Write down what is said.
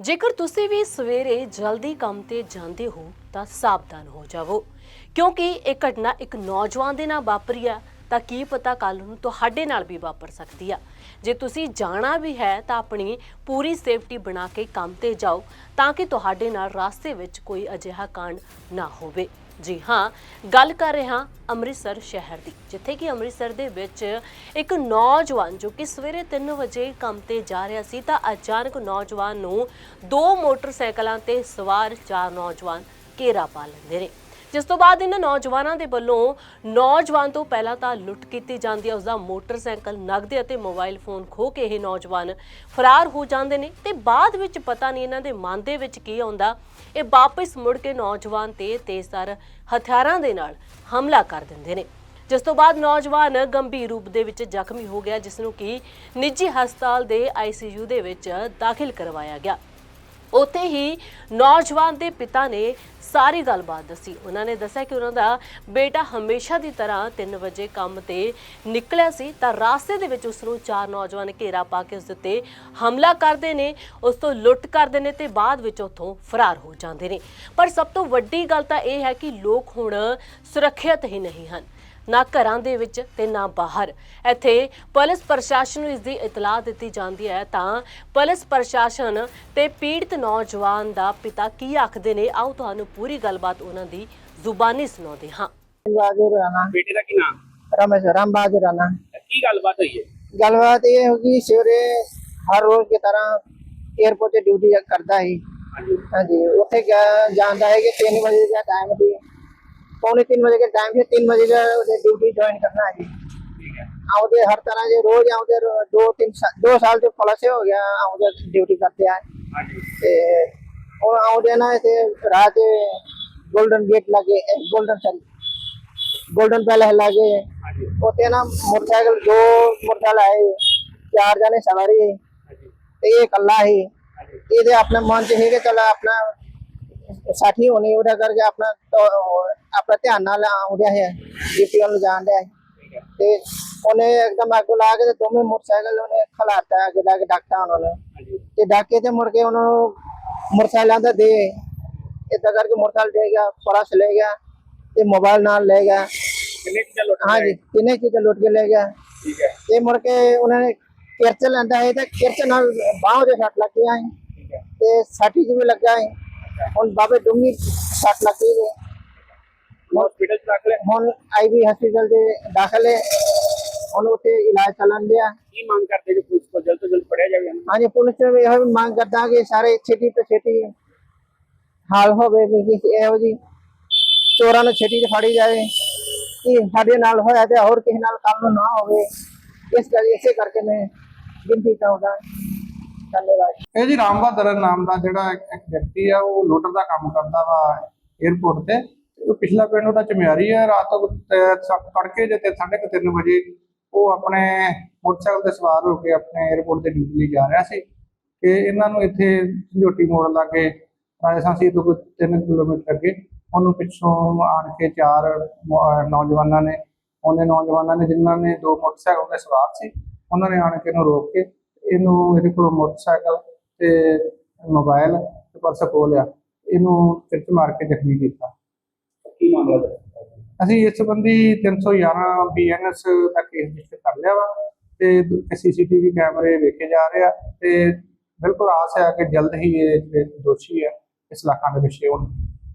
ਜੇਕਰ ਤੁਸੀਂ ਵੀ ਸਵੇਰੇ ਜਲਦੀ ਕੰਮ ਤੇ ਜਾਂਦੇ ਹੋ, ਤਾਂ ਸਾਵਧਾਨ ਹੋ ਜਾਵੋ। ਕਿਉਂਕਿ ਇਹ ਘਟਨਾ ਇੱਕ ਨੌਜਵਾਨ ਦੇ ਨਾਲ ਵਾਪਰੀ ਆ, ਤਾਂ ਕੀ ਪਤਾ ਕੱਲ ਨੂੰ ਤੁਹਾਡੇ ਨਾਲ ਵੀ ਵਾਪਰ ਸਕਦੀ ਆ। ਜੇ ਤੁਸੀਂ ਜਾਣਾ ਵੀ ਹੈ, ਤਾਂ ਆਪਣੀ ਪੂਰੀ ਸੇਫਟੀ ਬਣਾ ਕੇ ਕੰਮ ਤੇ ਜਾਓ, ਤਾਂ ਕਿ ਤੁਹਾਡੇ ਨਾਲ ਰਾਸਤੇ ਵਿੱਚ ਕੋਈ ਅਜਿਹਾ ਕਾਂਡ ਨਾ ਹੋਵੇ। ਜੀ ਹਾਂ, ਗੱਲ ਕਰ ਰਹੇ ਹਾਂ ਅੰਮ੍ਰਿਤਸਰ ਸ਼ਹਿਰ ਦੀ, ਜਿੱਥੇ ਕਿ ਅੰਮ੍ਰਿਤਸਰ ਦੇ ਵਿੱਚ ਇੱਕ ਨੌਜਵਾਨ ਜੋ ਕਿ ਸਵੇਰੇ 3 ਵਜੇ ਕੰਮ ਤੇ ਜਾ ਰਿਹਾ ਸੀ, ਤਾਂ ਅਚਾਨਕ ਨੌਜਵਾਨ ਨੂੰ ਦੋ ਮੋਟਰਸਾਈਕਲਾਂ ਤੇ ਸਵਾਰ ਚਾਰ ਨੌਜਵਾਨ ਘੇਰਾ ਪਾ ਲੈਂਦੇ ਨੇ। ਜਿਸ ਤੋਂ ਬਾਅਦ ਇਹਨਾਂ ਨੌਜਵਾਨਾਂ ਦੇ ਵੱਲੋਂ ਨੌਜਵਾਨ ਤੋਂ ਪਹਿਲਾਂ ਤਾਂ ਲੁੱਟ ਕੀਤੀ ਜਾਂਦੀ ਹੈ, ਉਸਦਾ ਮੋਟਰਸਾਈਕਲ ਨਗਦ ਅਤੇ ਮੋਬਾਈਲ ਫੋਨ ਖੋ ਕੇ ਇਹ ਨੌਜਵਾਨ ਫਰਾਰ ਹੋ ਜਾਂਦੇ ਨੇ ਤੇ ਬਾਅਦ ਵਿੱਚ ਪਤਾ ਨਹੀਂ ਇਹਨਾਂ ਦੇ ਮਨ ਦੇ ਵਿੱਚ ਕੀ ਆਉਂਦਾ, ਇਹ ਵਾਪਸ ਮੁੜ ਕੇ ਨੌਜਵਾਨ ਤੇ ਤੇਜ਼ਧਾਰ ਹਥਿਆਰਾਂ ਦੇ ਨਾਲ ਹਮਲਾ ਕਰ ਦਿੰਦੇ ਨੇ। ਜਿਸ ਤੋਂ ਬਾਅਦ ਨੌਜਵਾਨ ਗੰਭੀਰ ਰੂਪ ਦੇ ਵਿੱਚ ਜ਼ਖਮੀ ਹੋ ਗਿਆ, ਜਿਸ ਨੂੰ ਕਿ ਨਿੱਜੀ ਹਸਪਤਾਲ ਦੇ ਆਈਸੀਯੂ ਦੇ ਵਿੱਚ ਦਾਖਲ ਕਰਵਾਇਆ ਗਿਆ। ਉੱਥੇ ਹੀ ਨੌਜਵਾਨ ਦੇ ਪਿਤਾ ਨੇ ਸਾਰੀ ਗੱਲਬਾਤ ਦੱਸੀ। ਉਹਨਾਂ ਨੇ ਦੱਸਿਆ ਕਿ ਉਹਨਾਂ ਦਾ ਬੇਟਾ ਹਮੇਸ਼ਾ ਦੀ ਤਰ੍ਹਾਂ 3 ਵਜੇ ਕੰਮ ਤੇ ਨਿਕਲਿਆ ਸੀ, ਤਾਂ ਰਾਸਤੇ ਦੇ ਵਿੱਚ ਉਸ ਨੂੰ ਚਾਰ ਨੌਜਵਾਨ ਘੇਰਾ ਪਾ ਕੇ ਉਸ ਦੇ ਉੱਤੇ ਹਮਲਾ ਕਰਦੇ ਨੇ, ਉਸ ਤੋਂ ਲੁੱਟ ਕਰਦੇ ਨੇ ਤੇ ਬਾਅਦ ਵਿੱਚ ਉੱਥੋਂ ਫਰਾਰ ਹੋ ਜਾਂਦੇ ਨੇ। ਪਰ ਸਭ ਤੋਂ ਵੱਡੀ ਗੱਲ ਤਾਂ ਇਹ ਹੈ ਕਿ ਲੋਕ ਹੁਣ ਸੁਰੱਖਿਅਤ ਹੀ ਨਹੀਂ ਹਨ। ਨਾ ਘਰਾਂ ਦੇ ਵਿੱਚ ਤੇ ਨਾ ਬਾਹਰ। ਇੱਥੇ ਪੁਲਿਸ ਪ੍ਰਸ਼ਾਸਨ ਨੂੰ ਇਸ ਦੀ ਇਤਲਾਹ ਦਿੱਤੀ ਜਾਂਦੀ ਹੈ। ਤਾਂ ਪੁਲਿਸ ਪ੍ਰਸ਼ਾਸਨ ਤੇ ਪੀੜਤ ਨੌਜਵਾਨ ਦਾ ਪਿਤਾ ਕੀ ਆਖਦੇ ਨੇ? ਆਓ ਤੁਹਾਨੂੰ ਪੂਰੀ ਗੱਲਬਾਤ ਉਹਨਾਂ ਦੀ ਜ਼ੁਬਾਨੀ ਸੁਣਾਉਂਦੇ ਹਾਂ। ਬਹਾਦਰ ਰਾਣਾ ਬੇਟੇ ਦਾ ਕੀ ਨਾਮ? ਰਮੇਸ਼ ਰਾਮ ਬਹਾਦਰ ਰਾਣਾ ਕੀ ਗੱਲਬਾਤ ਹੋਈ ਹੈ? ਗੱਲਬਾਤ ਇਹ ਹੋਗੀ ਸਵੇਰੇ ਹਰ ਰੋਜ਼ ਦੀ ਤਰ੍ਹਾਂ 에어ਪੋਰਟ ਤੇ ਡਿਊਟੀ ਕਰਦਾ ਸੀ। ਹਾਂਜੀ। ਹਾਂਜੀ ਉੱਥੇ ਗਿਆ- ਜਾਂਦਾ ਹੈ ਕਿ 3 ਵਜੇ ਦਾ ਟਾਈਮ ਸੀ। ਪੌਣੇ 3 ਵਜੇ ਦਾ ਟਾਈਮ ਸੀ 3 ਵਜੇ ਦਾ ਉਹਦੇ ਡਿਊਟੀ ਜੁਆਇਨ ਕਰਨਾ ਹੈ ਜੀ ਠੀਕ ਹੈ ਆਉਦੇ ਹਰ ਤਰ੍ਹਾਂ ਦੇ ਰੋਜ਼ ਆਉਦੇ ਦੋ ਤਿੰਨ ਸਾ- ਦੋ ਸਾਲ ਤੋਂ ਪਲਸ ਹੋ ਗਿਆ ਆਉਦੇ ਡਿਊਟੀ ਕਰਤੇ ਆ ਹਾਂਜੀ ਤੇ ਉਹ ਆਉਦੇ ਨਾ ਇਥੇ ਰਾਤ ਗੋਲਡਨ ਗੇਟ ਲਾਗੇ ਗੋਲਡਨ ਸਰੀ ਗੋਲਡਨ ਪੈਲੇਸ ਲਾਗੇ ਹਾਂਜੀ ਉੱਥੇ ਨਾ ਮੋਟਰਸਾਈਕਲ ਦੋ ਮੋਟਰਸਾਈਕਲ ਆਏ ਚਾਰ ਜਣੇ ਸਵਾਰੀ ਸੀ ਹਾਂਜੀ ਤੇ ਇਹ ਇਕੱਲਾ ਸੀ ਹਾਂਜੀ ਇਹਦੇ ਆਪਣੇ ਮਨ ਚ ਸੀ ਕਿ ਚਲ ਆਪਣਾ ਧਿਆਨ ਨਾਲ ਆਉਂਦਿਆ ਹੈ ਜੀਪੀ ਵੱਲ ਜਾਣ ਡਿਆ ਸੀ। ਠੀਕ ਹੈ। ਤੇ ਉਹਨੇ ਇੱਕਦਮ ਅੱਗੋਂ ਲਾ ਕੇ ਤੇ ਦੋਵੇਂ ਮੋਟਰਸਾਈਕਲ ਉਹਨੇ ਖਲਾਤਾ ਅੱਗੇ ਲਾ ਕੇ ਡਾਕਟਾ ਉਹਨਾਂ। ਨੇ ਤੇ ਡਾਕੇ ਤੇ ਮੁੜ ਕੇ ਉਹਨਾਂ ਨੂੰ ਮੋਟਰਸਾਈਕਲਾਂ ਦਾ ਦੇ। ਏਦਾਂ ਕਰਕੇ ਮੋਟਰਸਾਈਕਲ ਦੇ ਗਿਆ ਪਰਸ ਲੈ ਗਿਆ ਤੇ ਮੋਬਾਈਲ ਨਾਲ ਲੈ ਗਿਆ। ਕਿੰਨੇ ਚੀਜ਼ਾਂ ਲੁੱਟ ਹਾਂਜੀ ਤਿੰਨੇ ਚੀਜ਼ਾਂ ਲੁੱਟ ਕੇ ਲੈ ਗਿਆ। ਠੀਕ ਹੈ। ਤੇ ਮੁੜ ਕੇ ਉਹਨਾਂ ਨੇ ਕਿਰਚ ਲੈਂਦਾ ਹੈ ਤੇ ਕਿਰਚ ਨਾਲ ਬਾਹਾਂ ਦੇ ਸੱਟ ਹੈ। ਠੀਕ ਹੈ। ਤੇ ਸਾਟੀ ਜਿਵੇਂ ਲੱਗਾ ਹੈ। ਹੁਣ ਬਾਬੇ ਡੂੰਗੀ ਸੱਟ ਲੱਗੀ ਹੈ। ਹਸਪੀਟਲ ਚ ਦਾਖਲ ਹੈ? ਹੁਣ ਆਈਵੀ ਹਸਪੀਟਲ ਦੇ ਦਾਖਲ ਹੈ। ਹੁਣ ਉੱਥੇ ਇਲਾਜ ਚੱਲਣ ਡਿਆ। ਕੀ ਮੰਗ ਕਰਦੇ ਜੋ ਪੁਲਿਸ ਕੋਲ ਜਲਦ ਤੋਂ ਜਲਦ ਫੜਿਆ ਜਾਵੇ ਇਹਨੂੰ? ਹਾਂਜੀ ਪੁਲਿਸ ਨੂੰ ਇਹੋ ਵੀ ਮੰਗ ਕਰਦਾ ਕਿ ਸਾਰੇ ਛੇਤੀ ਤੋਂ ਛੇਤੀ ਹਾਲ ਹੋਵੇ ਵੀ ਕਿ ਇਹੋ ਜੀ ਚੋਰਾਂ ਨੂੰ ਛੇਤੀ ਤੇ ਫੜੀ ਜਾਵੇ। ਕਿ ਸਾਡੇ ਨਾਲ ਹੋਇਆ ਤੇ ਹੋਰ ਕਿਸੇ ਨਾਲ ਕੱਲ ਨੂੰ ਨਾ ਹੋਵੇ। ਇਸ ਕਰਕੇ ਇਸੇ ਕਰਕੇ ਮੈਂ ਬੇਨਤੀ ਚਾਹੁੰਦਾ। ਧੰਨਵਾਦ। ਇਹ ਜੀ ਰਾਮ ਬਹਾਦਰ ਨਾਮ ਦਾ ਜਿਹੜਾ ਇੱਕ ਇੱਕ ਵਿਅਕਤੀ ਆ ਉਹ ਲੋਡਰ ਦਾ ਕੰਮ ਕਰਦਾ ਵਾ 에어ਪੋਰਟ ਤੇ। ਪਿਛਲਾ ਪਿੰਡ ਉਹਦਾ ਚਮਿਆਰੀ ਹੈ, ਰਾਤ ਨੂੰ ਤੇ ਸ- ਤੜਕੇ ਜੇ ਤੇ 3:30 ਵਜੇ ਉਹ ਆਪਣੇ ਮੋਟਰਸਾਈਕਲ ਤੇ ਸਵਾਰ ਹੋ ਕੇ ਆਪਣੇ 에어ਪੋਰਟ ਤੇ ਡਿਊਟੀ ਲਈ ਜਾ ਰਿਹਾ ਸੀ ਕਿ ਇਹਨਾਂ ਨੂੰ ਇੱਥੇ ਝੋਟੀ ਮੋੜ ਲਾਗੇ, ਰਾਜਸਥਾਨ ਸੀ ਤੋਂ ਕੋਈ 3 ਕਿਲੋਮੀਟਰ ਅੱਗੇ। ਉਹਨੂੰ ਪਿੱਛੋਂ ਆਣ ਕੇ ਚਾਰ ਨੌਜਵਾਨਾਂ ਨੇ, ਉਹਨੇ ਨੌਜਵਾਨਾਂ ਨੇ ਜਿਨ੍ਹਾਂ ਨੇ ਦੋ ਮੋਟਰਸਾਈਕਲ ਤੇ ਸਵਾਰ ਸੀ, ਉਹਨਾਂ ਨੇ ਆਣ ਕੇ ਇਹਨੂੰ ਰੋਕ ਕੇ ਇਹਨੂੰ ਇਹਦੇ ਕੋਲੋਂ ਮੋਟਰਸਾਈਕਲ ਤੇ ਮੋਬਾਈਲ ਤੇ ਪਰਸ ਖੋਲਿਆ ਇਹਨੂੰ ਕਿਰਚ ਮਾਰ ਕੇ ਜ਼ਖਮੀ ਕੀਤਾ। ਮਾਮਲਾ ਹੈ ਅਸੀਂ ਇਸ ਸੰਬੰਧੀ 311 ਬੀਐਨਐਸ ਦਾ ਕੇਸ ਰਜਿਸਟਰ ਕਰ ਲਿਆ ਵਾ ਤੇ ਸੀਸੀਟੀਵੀ ਕੈਮਰੇ ਵੇਖੇ ਜਾ ਰਹੇ ਆ ਤੇ ਬਿਲਕੁਲ ਆਸ ਹੈ ਕਿ ਜਲਦ ਹੀ ਇਹ ਜਿਹੜੇ ਦੋਸ਼ੀ ਹੈ ਇਸ ਇਲਾਕਾ ਦੇ ਵਿੱਚ ਹੋਣ